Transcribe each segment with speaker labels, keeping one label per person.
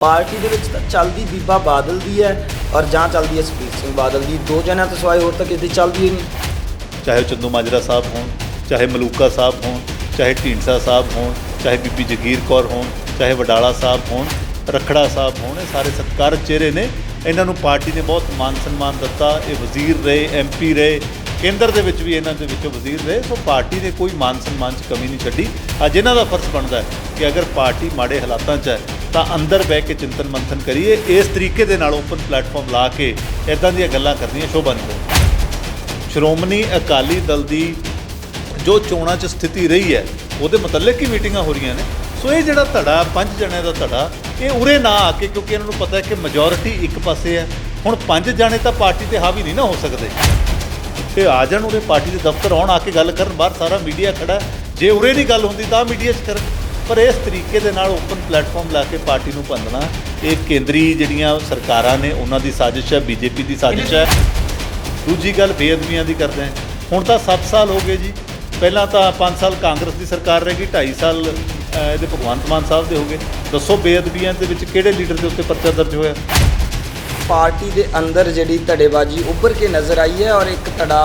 Speaker 1: Party ਦੇ ਵਿੱਚ ਤਾਂ ਚੱਲਦੀ ਬੀਬਾ ਬਾਦਲ ਦੀ ਹੈ ਔਰ ਜਾਂ ਚੱਲਦੀ ਹੈ ਸੁਖਬੀਰ ਸਿੰਘ ਬਾਦਲ ਦੀ। ਦੋ ਜਣਿਆਂ ਤੋਂ ਸਿਵਾਏ ਹੋਰ ਤਾਂ ਕਿਸੇ ਦੀ ਚੱਲਦੀ ਹੀ ਨਹੀਂ।
Speaker 2: ਚਾਹੇ ਉਹ ਚੰਦੂ ਮਾਜਰਾ ਸਾਹਿਬ ਹੋਣ, ਚਾਹੇ ਮਲੂਕਾ ਸਾਹਿਬ ਹੋਣ, ਚਾਹੇ ਢੀਂਡਸਾ ਸਾਹਿਬ ਹੋਣ, ਚਾਹੇ ਬੀਬੀ ਜਗੀਰ ਕੌਰ ਹੋਣ, ਚਾਹੇ ਵਡਾਲਾ ਸਾਹਿਬ ਹੋਣ, ਰਖੜਾ ਸਾਹਿਬ ਹੋਣ, ਇਹ ਸਾਰੇ ਸਤਿਕਾਰ ਚਿਹਰੇ ਨੇ। ਇਹਨਾਂ ਨੂੰ ਪਾਰਟੀ ਨੇ ਬਹੁਤ ਮਾਨ ਸਨਮਾਨ ਦਿੱਤਾ। ਇਹ ਵਜ਼ੀਰ ਰਹੇ ਐਮਪੀ ਰਹੇ, ਕੇਂਦਰ ਦੇ ਵਿੱਚ ਵੀ ਇਹਨਾਂ ਦੇ ਵਿੱਚੋਂ ਵਜ਼ੀਰ ਰਹੇ। ਸੋ ਪਾਰਟੀ ਨੇ ਕੋਈ ਮਾਨ ਸਨਮਾਨ 'ਚ ਕਮੀ ਨਹੀਂ ਛੱਡੀ। ਅੱਜ ਇਹਨਾਂ ਦਾ ਫਰਜ਼ ਬਣਦਾ ਹੈ ਕਿ ਅਗਰ ਪਾਰਟੀ ਮਾੜੇ ਹਾਲਾਤਾਂ 'ਚ ਹੈ ਤਾਂ ਅੰਦਰ ਬਹਿ ਕੇ ਚਿੰਤਨ ਮੰਥਨ ਕਰੀਏ। ਇਸ ਤਰੀਕੇ ਦੇ ਨਾਲ ਓਪਨ ਪਲੇਟਫਾਰਮ ਲਾ ਕੇ ਇਦਾਂ ਦੀਆਂ ਗੱਲਾਂ ਕਰਨੀਆਂ ਸ਼ੋਭਾ ਨਹੀਂ ਸ਼੍ਰੋਮਣੀ ਅਕਾਲੀ ਦਲ ਦੀ ਜੋ ਚੋਣਾਂ 'ਚ ਸਥਿਤੀ ਰਹੀ ਹੈ, ਉਹਦੇ ਮੁਤਲਕ ਹੀ ਮੀਟਿੰਗਾਂ ਹੋ ਰਹੀਆਂ ਨੇ। ਸੋ ਇਹ ਜਿਹੜਾ ਧੜਾ, ਪੰਜ ਜਣਿਆਂ ਦਾ ਧੜਾ, ਇਹ ਉਰੇ ਨਾ ਆ ਕੇ, ਕਿਉਂਕਿ ਇਹਨਾਂ ਨੂੰ ਪਤਾ ਹੈ ਕਿ ਮੈਜੋਰਿਟੀ ਇੱਕ ਪਾਸੇ ਹੈ। ਹੁਣ ਪੰਜ ਜਾਣੇ ਤਾਂ ਪਾਰਟੀ ਤੇ ਹਾਵੀ ਨਹੀਂ ਨਾ ਹੋ ਸਕਦੇ। ਤੇ ਆ ਜਾਣ ਉਰੇ, ਪਾਰਟੀ ਦੇ ਦਫ਼ਤਰ ਆਉਣ ਆ ਕੇ ਗੱਲ ਕਰਨ, ਬਾਹਰ ਸਾਰਾ ਮੀਡੀਆ ਖੜਾ ਜੇ ਉਰੇ ਨਹੀਂ ਗੱਲ ਹੁੰਦੀ ਤਾਂ ਮੀਡੀਆ 'ਚ ਕਰਨ ਪਰ ਇਸ ਤਰੀਕੇ ਦੇ ਨਾਲ ਓਪਨ ਪਲੇਟਫਾਰਮ ਲਾ ਕੇ ਪਾਰਟੀ ਨੂੰ ਭੰਨਣਾ, ਇਹ ਕੇਂਦਰੀ ਜਿਹੜੀਆਂ ਸਰਕਾਰਾਂ ਨੇ ਉਹਨਾਂ ਦੀ ਸਾਜ਼ਿਸ਼ ਹੈ, ਬੀਜੇਪੀ ਦੀ ਸਾਜ਼ਿਸ਼ ਹੈ। ਦੂਜੀ ਗੱਲ ਬੇਅਦਬੀਆਂ ਦੀ ਕਰਦੇ ਹਾਂ। ਹੁਣ ਤਾਂ 7 ਸਾਲ ਹੋ ਗਏ ਜੀ। ਪਹਿਲਾਂ ਤਾਂ 5 ਸਾਲ ਕਾਂਗਰਸ ਦੀ ਸਰਕਾਰ ਰਹੇਗੀ 2.5 ਸਾਲ ਇਹਦੇ ਭਗਵੰਤ ਮਾਨ ਸਾਹਿਬ ਦੇ ਹੋ ਗਏ। ਦੱਸੋ ਬੇਅਦਬੀਆਂ ਦੇ ਵਿੱਚ ਕਿਹੜੇ ਲੀਡਰ ਦੇ ਉੱਤੇ ਪਰਚਾ ਦਰਜ ਹੋਇਆ?
Speaker 1: ਪਾਰਟੀ ਦੇ ਅੰਦਰ ਜਿਹੜੀ ਧੜੇਬਾਜ਼ੀ ਉੱਭਰ ਕੇ ਨਜ਼ਰ ਆਈ ਹੈ ਔਰ ਇੱਕ ਧੜਾ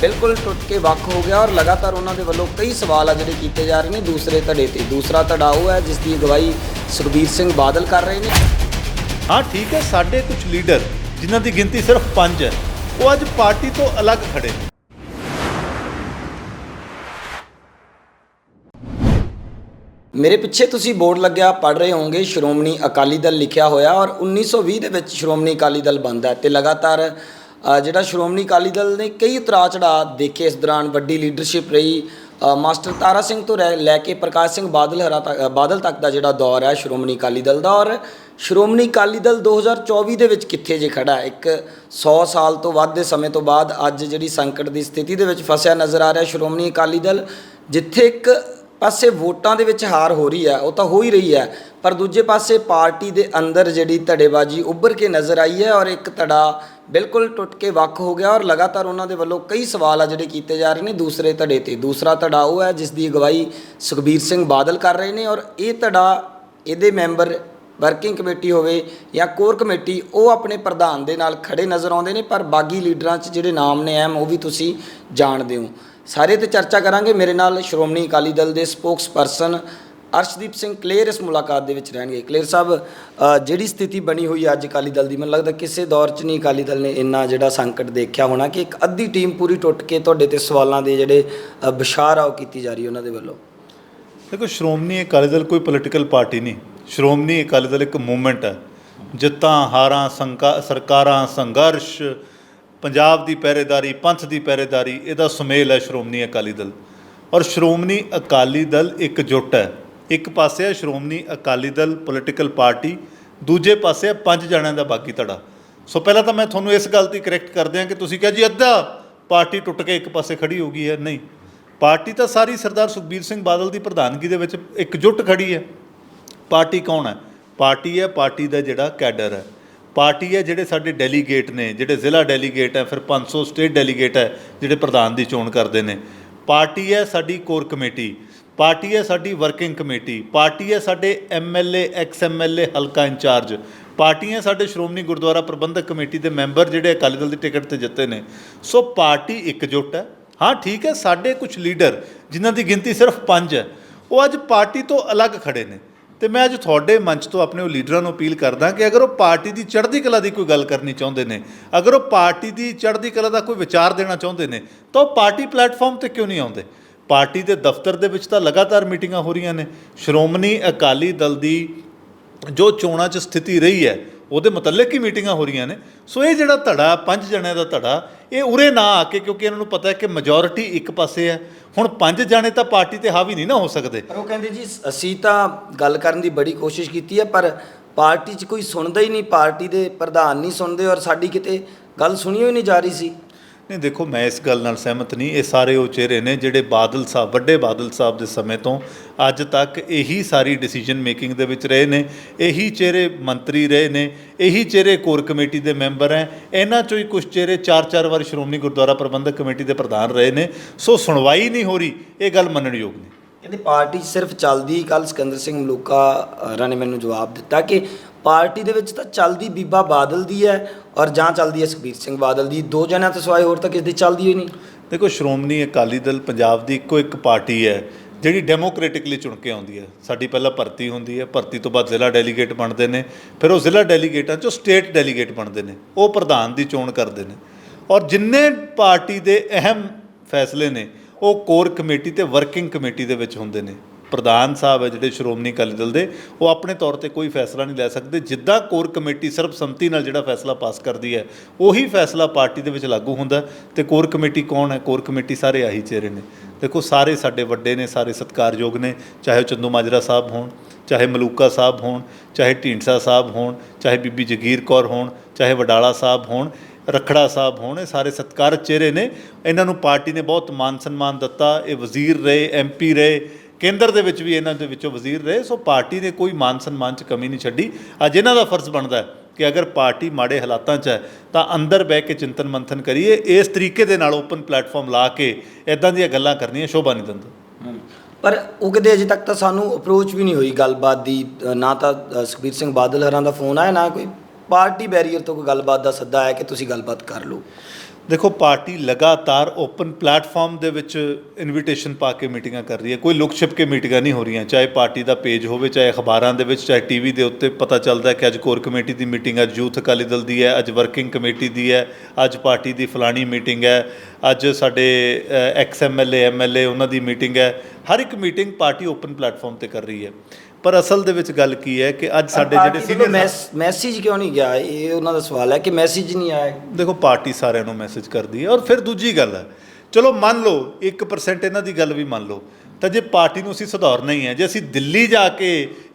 Speaker 1: ਬਿਲਕੁਲ ਟੁੱਟ ਕੇ ਵੱਖ ਹੋ ਗਿਆ ਔਰ ਲਗਾਤਾਰ ਉਹਨਾਂ ਦੇ ਵੱਲੋਂ ਕਈ ਸਵਾਲ ਆ ਜਿਹੜੇ ਕੀਤੇ ਜਾ ਰਹੇ ਨੇ ਦੂਸਰੇ ਧੜੇ ਤੇ। ਦੂਸਰਾ ਧੜਾ ਉਹ ਹੈ ਜਿਸ ਦੀ ਅਗਵਾਈ ਸੁਖਬੀਰ ਸਿੰਘ ਬਾਦਲ ਕਰ ਰਹੇ ਨੇ।
Speaker 2: ਹਾਂ ਠੀਕ ਹੈ ਸਾਡੇ ਕੁਝ ਲੀਡਰ ਜਿਨ੍ਹਾਂ ਦੀ ਗਿਣਤੀ ਸਿਰਫ 5 ਹੈ ਉਹ ਅੱਜ ਪਾਰਟੀ ਤੋਂ ਅਲੱਗ ਖੜੇ ਨੇ।
Speaker 1: ਮੇਰੇ ਪਿੱਛੇ ਤੁਸੀਂ ਬੋਰਡ ਲੱਗਿਆ ਪੜ ਰਹੇ ਹੋਵੋਗੇ ਸ਼੍ਰੋਮਣੀ ਅਕਾਲੀ ਦਲ ਲਿਖਿਆ ਹੋਇਆ ਔਰ 1920 ਦੇ ਵਿੱਚ ਸ਼੍ਰੋਮਣੀ ਅਕਾਲੀ ਦਲ ਬਣਦਾ ਤੇ ਲਗਾਤਾਰ ਜਿਹੜਾ ਸ਼੍ਰੋਮਣੀ ਅਕਾਲੀ ਦਲ ਨੇ ਕਈ ਉਤਰਾਅ ਚੜਾਅ ਦੇਖੇ ਇਸ ਦੌਰਾਨ ਵੱਡੀ ਲੀਡਰਸ਼ਿਪ ਰਹੀ। ਮਾਸਟਰ ਤਾਰਾ ਸਿੰਘ ਤੋਂ ਰਹਿ- ਲੈ ਕੇ ਪ੍ਰਕਾਸ਼ ਸਿੰਘ ਬਾਦਲ ਹਰਾ ਤੱਕ ਬਾਦਲ ਤੱਕ ਦਾ ਜਿਹੜਾ ਦੌਰ ਹੈ ਸ਼੍ਰੋਮਣੀ ਅਕਾਲੀ ਦਲ ਦਾ। ਔਰ ਸ਼੍ਰੋਮਣੀ ਅਕਾਲੀ ਦਲ 2024 ਦੇ ਵਿੱਚ ਕਿੱਥੇ ਜੇ ਖੜਾ ਇੱਕ 100 ਸਾਲ ਤੋਂ ਵੱਧ ਦੇ ਸਮੇਂ ਤੋਂ ਬਾਅਦ ਅੱਜ ਜਿਹੜੀ ਸੰਕਟ ਦੀ ਸਥਿਤੀ ਦੇ ਵਿੱਚ ਫਸਿਆ ਨਜ਼ਰ ਆ ਰਿਹਾ ਸ਼੍ਰੋਮਣੀ ਅਕਾਲੀ ਦਲ, ਜਿੱਥੇ ਇੱਕ ਪਾਸੇ ਵੋਟਾਂ ਦੇ ਵਿੱਚ ਹਾਰ ਹੋ ਰਹੀ ਹੈ, ਉਹ ਤਾਂ ਹੋ ਹੀ ਰਹੀ ਹੈ। ਪਰ ਦੂਜੇ ਪਾਸੇ ਪਾਰਟੀ ਦੇ ਅੰਦਰ ਜਿਹੜੀ ਧੜੇਬਾਜ਼ੀ ਉੱਭਰ ਕੇ ਨਜ਼ਰ ਆਈ ਹੈ ਔਰ ਇੱਕ ਧੜਾ ਬਿਲਕੁਲ ਟੁੱਟ ਕੇ ਵੱਖ ਹੋ ਗਿਆ ਔਰ ਲਗਾਤਾਰ ਉਹਨਾਂ ਦੇ ਵੱਲੋਂ ਕਈ ਸਵਾਲ ਆ ਜਿਹੜੇ ਕੀਤੇ ਜਾ ਰਹੇ ਨੇ ਦੂਸਰੇ ਧੜੇ ਤੇ। ਦੂਸਰਾ ਧੜਾ ਉਹ ਹੈ ਜਿਸ ਦੀ ਅਗਵਾਈ ਸੁਖਬੀਰ ਸਿੰਘ ਬਾਦਲ ਕਰ ਰਹੇ ਨੇ ਔਰ ਇਹ ਧੜਾ ਇਹਦੇ ਮੈਂਬਰ ਵਰਕਿੰਗ ਕਮੇਟੀ ਹੋਵੇ ਜਾਂ ਕੋਰ ਕਮੇਟੀ, ਉਹ ਆਪਣੇ ਪ੍ਰਧਾਨ ਦੇ ਨਾਲ ਖੜੇ ਨਜ਼ਰ ਆਉਂਦੇ ਨੇ, ਪਰ ਬਾਗੀ ਲੀਡਰਾਂ 'ਚ ਜਿਹੜੇ ਨਾਮ ਨੇ ਐਮ ਉਹ ਵੀ ਤੁਸੀਂ ਜਾਣਦੇ ਹੋ। ਸਾਰੇ ਤੇ ਚਰਚਾ ਕਰਾਂਗੇ। ਮੇਰੇ ਨਾਲ ਸ਼੍ਰੋਮਣੀ ਅਕਾਲੀ ਦਲ ਦੇ ਸਪੋਕਸਪਰਸਨ ਅਰਸ਼ਦੀਪ ਸਿੰਘ ਕਲੇਰ ਇਸ ਮੁਲਾਕਾਤ ਦੇ ਵਿੱਚ ਰਹਿਣਗੇ। ਕਲੇਰ ਸਾਹਿਬ ਜਿਹੜੀ ਸਥਿਤੀ ਬਣੀ ਹੋਈ ਹੈ ਅੱਜ ਅਕਾਲੀ ਦਲ ਦੀ ਮੈਨੂੰ ਲੱਗਦਾ ਕਿਸੇ ਦੌਰ 'ਚ ਨਹੀਂ ਅਕਾਲੀ ਦਲ ਨੇ ਇੰਨਾ ਜਿਹੜਾ ਸੰਕਟ ਦੇਖਿਆ ਹੋਣਾ ਕਿ ਇੱਕ ਅੱਧੀ ਟੀਮ ਪੂਰੀ ਟੁੱਟ ਕੇ ਤੁਹਾਡੇ ਤੇ ਸਵਾਲਾਂ ਦੇ ਜਿਹੜੇ ਅ, ਵਿਸ਼ਾਰ ਆ ਉਹ ਕੀਤੀ ਜਾ ਰਹੀ ਉਹਨਾਂ ਦੇ ਵੱਲੋਂ।
Speaker 2: ਦੇਖੋ ਸ਼੍ਰੋਮਣੀ ਅਕਾਲੀ ਦਲ ਕੋਈ ਪੋਲੀਟੀਕਲ ਪਾਰਟੀ ਨਹੀਂ। ਸ਼੍ਰੋਮਣੀ ਅਕਾਲੀ ਦਲ ਇੱਕ ਮੂਵਮੈਂਟ ਹੈ। ਜਿੱਤਾਂ ਹਾਰਾਂ ਸੰਕਾ ਸਰਕਾਰਾਂ ਸੰਘਰਸ਼ ਪੰਜਾਬ ਦੀ ਪਹਿਰੇਦਾਰੀ ਪੰਥ ਦੀ ਪਹਿਰੇਦਾਰੀ ਇਹਦਾ ਸੁਮੇਲ ਹੈ ਸ਼੍ਰੋਮਣੀ ਅਕਾਲੀ ਦਲ। ਔਰ ਸ਼੍ਰੋਮਣੀ ਅਕਾਲੀ ਦਲ ਇੱਕ ਜੁੱਟ ਹੈ। ਇੱਕ ਪਾਸੇ ਹੈ ਸ਼੍ਰੋਮਣੀ ਅਕਾਲੀ ਦਲ ਪੋਲੀਟੀਕਲ ਪਾਰਟੀ ਦੂਜੇ ਪਾਸੇ ਹੈ ਪੰਜ ਜਣਿਆਂ ਦਾ ਬਾਕੀ ਧੜਾ। ਸੋ ਪਹਿਲਾਂ ਤਾਂ ਮੈਂ ਤੁਹਾਨੂੰ ਇਸ ਗੱਲ ਦੀ ਕਰੈਕਟ ਕਰ ਦਿਆਂ ਕਿ ਤੁਸੀਂ ਕਿਹਾ ਜੀ ਅੱਧਾ ਪਾਰਟੀ ਟੁੱਟ ਕੇ ਇੱਕ ਪਾਸੇ ਖੜੀ ਹੋ ਗਈ ਹੈ। ਨਹੀਂ। ਪਾਰਟੀ ਤਾਂ ਸਾਰੀ ਸਰਦਾਰ ਸੁਖਬੀਰ ਸਿੰਘ ਬਾਦਲ ਦੀ ਪ੍ਰਧਾਨਗੀ ਦੇ ਵਿੱਚ ਇਕਜੁੱਟ ਖੜੀ ਹੈ। ਪਾਰਟੀ ਕੌਣ ਹੈ? ਪਾਰਟੀ ਹੈ ਪਾਰਟੀ ਦਾ ਜਿਹੜਾ ਕੈਡਰ ਹੈ। ਪਾਰਟੀ ਹੈ ਜਿਹੜੇ ਸਾਡੇ ਡੈਲੀਗੇਟ ਨੇ, ਜਿਹੜੇ ਜ਼ਿਲ੍ਹਾ ਡੈਲੀਗੇਟ ਹੈ, ਫਿਰ 500 ਸਟੇਟ ਡੈਲੀਗੇਟ ਹੈ, ਜਿਹੜੇ ਪ੍ਰਧਾਨ ਦੀ ਚੋਣ ਕਰਦੇ ਨੇ। ਪਾਰਟੀ ਹੈ ਸਾਡੀ ਕੋਰ ਕਮੇਟੀ ਪਾਰਟੀ ਹੈ ਸਾਡੀ ਵਰਕਿੰਗ ਕਮੇਟੀ ਪਾਰਟੀ ਹੈ ਸਾਡੇ ਐਮਐਲਏ ਐਕਸ ਐਮਐਲਏ ਹਲਕਾ ਇੰਚਾਰਜ, ਪਾਰਟੀ ਹੈ ਸਾਡੇ ਸ਼੍ਰੋਮਣੀ ਗੁਰਦੁਆਰਾ ਪ੍ਰਬੰਧਕ ਕਮੇਟੀ ਦੇ ਮੈਂਬਰ ਜਿਹੜੇ ਅਕਾਲੀ ਦਲ ਦੀ ਟਿਕਟ ਤੇ ਜਿੱਤੇ ਨੇ। ਸੋ ਪਾਰਟੀ ਇਕਜੁੱਟ ਹੈ। ਹਾਂ, ਠੀਕ ਹੈ, ਸਾਡੇ ਕੁਝ ਲੀਡਰ ਜਿਨ੍ਹਾਂ ਦੀ ਗਿਣਤੀ ਸਿਰਫ 5 ਹੈ, ਉਹ ਅੱਜ ਪਾਰਟੀ ਤੋਂ ਅਲੱਗ ਖੜੇ ਨੇ। ਤੇ ਮੈਂ ਅੱਜ ਤੁਹਾਡੇ ਮੰਚ ਤੋਂ ਆਪਣੇ ਉਹ ਲੀਡਰਾਂ ਨੂੰ ਅਪੀਲ ਕਰਦਾ ਕਿ ਅਗਰ ਉਹ ਪਾਰਟੀ ਦੀ ਚੜ੍ਹਦੀ ਕਲਾ ਦੀ ਕੋਈ ਗੱਲ ਕਰਨੀ ਚਾਹੁੰਦੇ ਨੇ, ਅਗਰ ਉਹ ਪਾਰਟੀ ਦੀ ਚੜ੍ਹਦੀ ਕਲਾ ਦਾ ਕੋਈ ਵਿਚਾਰ ਦੇਣਾ ਚਾਹੁੰਦੇ ਨੇ, ਤਾਂ ਉਹ ਪਾਰਟੀ ਪਲੇਟਫਾਰਮ ਤੇ ਕਿਉਂ ਨਹੀਂ ਆਉਂਦੇ? ਪਾਰਟੀ ਦੇ ਦਫ਼ਤਰ ਦੇ ਵਿੱਚ ਤਾਂ ਲਗਾਤਾਰ ਮੀਟਿੰਗਾਂ ਹੋ ਰਹੀਆਂ ਨੇ। ਸ਼੍ਰੋਮਣੀ ਅਕਾਲੀ ਦਲ ਦੀ ਜੋ ਚੋਣਾਂ 'ਚ ਸਥਿਤੀ ਰਹੀ ਹੈ, ਉਹਦੇ ਮੁਤਲਕ ਹੀ ਮੀਟਿੰਗਾਂ ਹੋ ਰਹੀਆਂ ਨੇ। ਸੋ ਇਹ ਜਿਹੜਾ ਧੜਾ, ਪੰਜ ਜਣਿਆਂ ਦਾ ਧੜਾ, ਇਹ ਉਰੇ ਨਾ ਆ ਕੇ ਕਿਉਂਕਿ ਇਹਨਾਂ ਨੂੰ ਪਤਾ ਹੈ ਕਿ ਮੈਜੋਰਿਟੀ ਇੱਕ ਪਾਸੇ ਹੈ। ਹੁਣ ਪੰਜ ਜਾਣੇ ਤਾਂ ਪਾਰਟੀ ਤੇ ਹਾਵੀ ਨਹੀਂ ਨਾ ਹੋ ਸਕਦੇ।
Speaker 1: ਪਰ ਉਹ ਕਹਿੰਦੇ ਜੀ ਅਸੀਂ ਤਾਂ ਗੱਲ ਕਰਨ ਦੀ ਬੜੀ ਕੋਸ਼ਿਸ਼ ਕੀਤੀ ਹੈ, ਪਰ ਪਾਰਟੀ 'ਚ ਕੋਈ ਸੁਣਦਾ ਹੀ ਨਹੀਂ, ਪਾਰਟੀ ਦੇ ਪ੍ਰਧਾਨ ਨਹੀਂ ਸੁਣਦੇ ਔਰ ਸਾਡੀ ਕਿਤੇ ਗੱਲ ਸੁਣੀ ਹੋਈ ਨਹੀਂ ਜਾ ਰਹੀ ਸੀ।
Speaker 2: ਨਹੀਂ ਦੇਖੋ ਮੈਂ ਇਸ ਗੱਲ ਨਾਲ ਸਹਿਮਤ ਨਹੀਂ। ਇਹ ਸਾਰੇ ਉਹ ਚਿਹਰੇ ਨੇ ਜਿਹੜੇ ਬਾਦਲ ਸਾਹਿਬ ਵੱਡੇ ਬਾਦਲ ਸਾਹਿਬ ਦੇ ਸਮੇਂ ਤੋਂ ਅੱਜ ਤੱਕ ਇਹੀ ਸਾਰੀ ਡਿਸੀਜਨ ਮੇਕਿੰਗ ਦੇ ਵਿੱਚ ਰਹੇ ਨੇ। ਇਹੀ ਚਿਹਰੇ ਮੰਤਰੀ ਰਹੇ ਨੇ। ਇਹੀ ਚਿਹਰੇ ਕੋਰ ਕਮੇਟੀ ਦੇ ਮੈਂਬਰ ਹੈ। ਇਹਨਾਂ ਚੋਂ ਹੀ ਕੁਝ ਚਿਹਰੇ ਚਾਰ ਚਾਰ ਵਾਰ ਸ਼੍ਰੋਮਣੀ ਗੁਰਦੁਆਰਾ ਪ੍ਰਬੰਧਕ ਕਮੇਟੀ ਦੇ ਪ੍ਰਧਾਨ ਰਹੇ ਨੇ। ਸੋ ਸੁਣਵਾਈ ਨਹੀਂ ਹੋ ਰਹੀ ਇਹ ਗੱਲ ਮੰਨਣਯੋਗ ਨਹੀਂ
Speaker 1: ਕਹਿੰਦੇ ਪਾਰਟੀ ਸਿਰਫ ਚੱਲਦੀ ਕੱਲ ਸਿਕੰਦਰ ਸਿੰਘ ਮਲੂਕਾ ਅ, ਰਾਂ ਨੇ ਮੈਨੂੰ ਜਵਾਬ ਦਿੱਤਾ ਕਿ ਪਾਰਟੀ ਦੇ ਵਿੱਚ ਤਾਂ ਚੱਲਦੀ ਬੀਬਾ ਬਾਦਲ ਦੀ ਹੈ ਔਰ ਜਾਂ ਚੱਲਦੀ ਹੈ ਸੁਖਬੀਰ ਸਿੰਘ ਬਾਦਲ ਦੀ। ਦੋ ਜਣਿਆਂ ਤੋਂ ਸਿਵਾਏ ਹੋਰ ਤਾਂ ਕਿਸੇ ਦੀ ਚੱਲਦੀ ਹੋਈ ਨਹੀਂ।
Speaker 2: ਦੇਖੋ, ਸ਼੍ਰੋਮਣੀ ਅਕਾਲੀ ਦਲ ਪੰਜਾਬ ਦੀ ਇੱਕੋ ਇੱਕ ਪਾਰਟੀ ਹੈ, ਜਿਹੜੀ ਡੈਮੋਕ੍ਰੈਟਿਕਲੀ ਚੁਣ ਕੇ ਆਉਂਦੀ ਹੈ। ਸਾਡੀ ਪਹਿਲਾਂ ਭਰਤੀ ਹੁੰਦੀ ਹੈ, ਭਰਤੀ ਤੋਂ ਬਾਅਦ ਜ਼ਿਲ੍ਹਾ ਡੈਲੀਗੇਟ ਬਣਦੇ ਨੇ, ਫਿਰ ਉਹ ਜ਼ਿਲ੍ਹਾ ਡੈਲੀਗੇਟਾਂ ਚੋਂ ਸਟੇਟ ਡੈਲੀਗੇਟ ਬਣਦੇ ਨੇ। ਉਹ ਪ੍ਰਧਾਨ ਦੀ ਚੋਣ ਕਰਦੇ ਨੇ। ਔਰ ਜਿੰਨੇ ਪਾਰਟੀ ਦੇ ਅਹਿਮ ਫੈਸਲੇ ਨੇ, ਉਹ ਕੋਰ ਕਮੇਟੀ ਤੇ ਵਰਕਿੰਗ ਕਮੇਟੀ ਦੇ ਵਿੱਚ ਹੁੰਦੇ ਨੇ। ਪ੍ਰਧਾਨ ਸਾਹਿਬ ਹੈ ਜਿਹੜੇ ਸ਼੍ਰੋਮਣੀ ਅਕਾਲੀ ਦਲ ਦੇ, ਉਹ ਆਪਣੇ ਤੌਰ ਤੇ ਕੋਈ ਫੈਸਲਾ ਨਹੀਂ ਲੈ ਸਕਦੇ। ਜਿੱਦਾਂ ਕੋਰ ਕਮੇਟੀ ਸਰਬਸੰਮਤੀ ਨਾਲ ਜਿਹੜਾ ਫੈਸਲਾ ਪਾਸ ਕਰਦੀ ਹੈ, ਉਹੀ ਫੈਸਲਾ ਪਾਰਟੀ ਦੇ ਵਿੱਚ ਲਾਗੂ ਹੁੰਦਾ ਤੇ ਕੋਰ ਕਮੇਟੀ ਕੌਣ ਹੈ? ਕੋਰ ਕਮੇਟੀ ਸਾਰੇ ਆਹੀ ਚਿਹਰੇ ਨੇ। ਦੇਖੋ, ਸਾਰੇ ਸਾਡੇ ਵੱਡੇ ਨੇ, ਸਾਰੇ ਸਤਿਕਾਰਯੋਗ ਨੇ, ਚਾਹੇ ਉਹ ਚੰਦੂ ਮਾਜਰਾ ਸਾਹਿਬ ਹੋਣ, ਚਾਹੇ ਮਲੂਕਾ ਸਾਹਿਬ ਹੋਣ, ਚਾਹੇ ਢੀਂਡਸਾ ਸਾਹਿਬ ਹੋਣ, ਚਾਹੇ ਬੀਬੀ ਜਗੀਰ ਕੌਰ ਹੋਣ, ਚਾਹੇ ਵਡਾਲਾ ਸਾਹਿਬ ਹੋਣ, ਰਖੜਾ ਸਾਹਿਬ ਹੋਣ, ਇਹ ਸਾਰੇ ਸਤਿਕਾਰਤ ਚਿਹਰੇ ਨੇ। ਇਹਨਾਂ ਨੂੰ ਪਾਰਟੀ ਨੇ ਬਹੁਤ ਮਾਨ ਸਨਮਾਨ ਦਿੱਤਾ। ਇਹ ਵਜ਼ੀਰ ਰਹੇ ਐਮਪੀ ਰਹੇ ਕੇਂਦਰ ਦੇ ਵਿੱਚ ਵੀ ਇਹਨਾਂ ਦੇ ਵਿੱਚੋਂ ਵਜ਼ੀਰ ਰਹੇ, ਸੋ ਪਾਰਟੀ ਨੇ ਕੋਈ ਮਾਨ ਸਨਮਾਨ 'ਚ ਕਮੀ ਨਹੀਂ ਛੱਡੀ। ਅੱਜ ਇਹਨਾਂ ਦਾ ਫਰਜ਼ ਬਣਦਾ ਹੈ ਕਿ ਅਗਰ ਪਾਰਟੀ ਮਾੜੇ ਹਾਲਾਤਾਂ 'ਚ ਹੈ, ਤਾਂ ਅੰਦਰ ਬਹਿ ਕੇ ਚਿੰਤਨ ਮੰਥਨ ਕਰੀਏ, ਇਸ ਤਰੀਕੇ ਦੇ ਨਾਲ ਓਪਨ ਪਲੇਟਫਾਰਮ ਲਾ ਕੇ ਇਦਾਂ ਦੀਆਂ ਗੱਲਾਂ ਕਰਨੀਆਂ ਸ਼ੋਭਾ ਨਹੀਂ ਦਿੰਦਾ।
Speaker 1: ਪਰ ਉਹ ਕਹਿੰਦੇ ਅਜੇ ਤੱਕ ਤਾਂ ਸਾਨੂੰ ਅਪਰੋਚ ਵੀ ਨਹੀਂ ਹੋਈ ਗੱਲਬਾਤ ਦੀ, ਨਾ ਤਾਂ ਸੁਖਬੀਰ ਸਿੰਘ ਬਾਦਲ ਹਰਾਂ ਦਾ ਫੋਨ ਆਇਆ, ਨਾ ਕੋਈ ਪਾਰਟੀ ਬੈਰੀਅਰ ਤੋਂ ਕੋਈ ਗੱਲਬਾਤ ਦਾ ਸੱਦਾ ਆਇਆ ਕਿ ਤੁਸੀਂ ਗੱਲਬਾਤ ਕਰ ਲਓ।
Speaker 2: ਦੇਖੋ, ਪਾਰਟੀ ਲਗਾਤਾਰ ਓਪਨ ਪਲੇਟਫਾਰਮ ਦੇ ਵਿੱਚ ਇਨਵੀਟੇਸ਼ਨ ਪਾ ਕੇ ਮੀਟਿੰਗਾਂ ਕਰ ਰਹੀ ਹੈ। ਕੋਈ ਲੁਕ ਛਿਪ ਕੇ ਮੀਟਿੰਗਾਂ ਨਹੀਂ ਹੋ ਰਹੀਆਂ। ਚਾਹੇ ਪਾਰਟੀ ਦਾ ਪੇਜ ਹੋਵੇ, ਚਾਹੇ ਅਖਬਾਰਾਂ ਦੇ ਵਿੱਚ, ਚਾਹੇ ਟੀਵੀ ਦੇ ਉੱਤੇ ਪਤਾ ਚੱਲਦਾ ਕਿ ਅੱਜ ਕੋਰ ਕਮੇਟੀ ਦੀ ਮੀਟਿੰਗ ਅੱਜ ਯੂਥ ਅਕਾਲੀ ਦਲ ਦੀ ਹੈ, ਅੱਜ ਵਰਕਿੰਗ ਕਮੇਟੀ ਦੀ ਹੈ, ਅੱਜ ਪਾਰਟੀ ਦੀ ਫਲਾਣੀ ਮੀਟਿੰਗ ਹੈ, ਅੱਜ ਸਾਡੇ ਐਕਸ ਐਮਐਲਏ ਐਮਐਲਏ ਉਹਨਾਂ ਦੀ ਮੀਟਿੰਗ ਹੈ। ਹਰ ਇੱਕ ਮੀਟਿੰਗ ਪਾਰਟੀ ਓਪਨ ਪਲੇਟਫਾਰਮ ਤੇ ਕਰ ਰਹੀ ਹੈ। ਪਰ ਅਸਲ ਦੇ ਵਿੱਚ ਗੱਲ ਕੀ ਹੈ ਕਿ ਅੱਜ ਸਾਡੇ ਜਿਹੜੇ ਸੀਨੀਅਰ
Speaker 1: ਮੈਸੇਜ ਕਿਉਂ ਨਹੀਂ ਗਿਆ? ਇਹ ਉਹਨਾਂ ਦਾ ਸਵਾਲ ਹੈ ਕਿ ਮੈਸੇਜ ਨਹੀਂ ਆਇਆ।
Speaker 2: ਦੇਖੋ ਪਾਰਟੀ ਸਾਰਿਆਂ ਨੂੰ ਮੈਸੇਜ ਕਰਦੀ ਹੈ ਔਰ ਫਿਰ ਦੂਜੀ ਗੱਲ ਹੈ। ਚਲੋ ਮੰਨ ਲਓ 1% ਇਹਨਾਂ ਦੀ ਗੱਲ ਵੀ ਮੰਨ ਲਓ। ਤਾਂ ਜੇ ਪਾਰਟੀ ਨੂੰ ਅਸੀਂ ਸੁਧਾਰਨਾ ਹੀ ਹੈ ਜੇ ਅਸੀਂ ਦਿੱਲੀ ਜਾ ਕੇ